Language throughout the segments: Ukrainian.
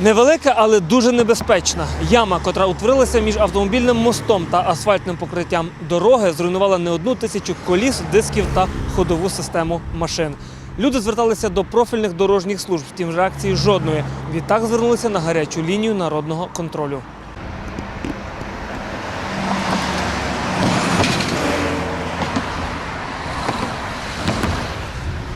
Невелика, але дуже небезпечна. Яма, котра утворилася між автомобільним мостом та асфальтним покриттям дороги, зруйнувала не одну тисячу коліс, дисків та ходову систему машин. Люди зверталися до профільних дорожніх служб, втім реакції жодної. Відтак звернулися на гарячу лінію народного контролю.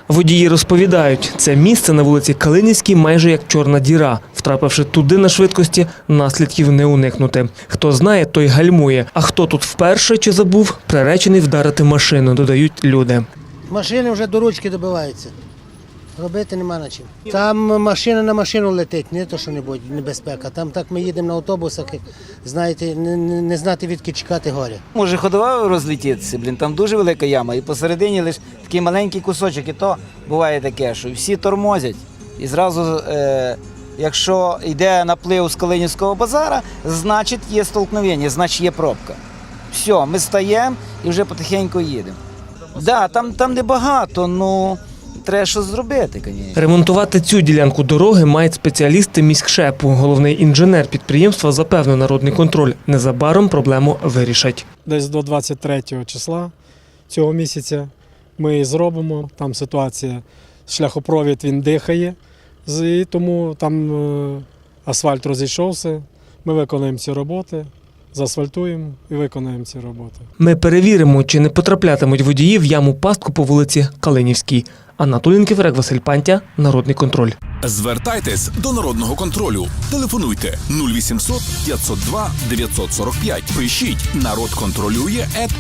Водії розповідають, це місце на вулиці Калинівській майже як чорна діра. Втрапивши туди на швидкості, наслідків не уникнути. Хто знає, той гальмує. А хто тут вперше чи забув, приречений вдарити машину, додають люди. Машини вже до ручки добиваються. Робити нема на чим. Там машина на машину летить, не то що небудь небезпека. Там так ми їдемо на автобусах, як, знаєте, не, не, не знати відки чекати горя. Може ходова розлетітися, блін, там дуже велика яма, і посередині лише такий маленький кусочок, і то буває таке, що всі тормозять. І зразу, е, якщо йде наплив з Калинівського базара, значить є столкновення, значить є пробка. Все, ми стаємо і вже потихеньку їдемо. Да, там, там небагато, ну треба щось зробити, звісно. Ремонтувати цю ділянку дороги мають спеціалісти міськшепу. Головний інженер підприємства запевнив народний контроль. Незабаром проблему вирішать. десь до 23 числа цього місяця ми її зробимо. Там ситуація, шляхопровід він дихає, і тому там е, асфальт розійшовся. Ми виконуємо ці роботи, заасфальтуємо і виконуємо ці роботи. Ми перевіримо, чи не потраплятимуть водії в яму пастку по вулиці Калинівській. Анатолій Ківерек, Василь Пантя, Народний контроль. Звертайтесь до народного контролю. Телефонуйте 0800 502 945. Пишіть народ контролює at.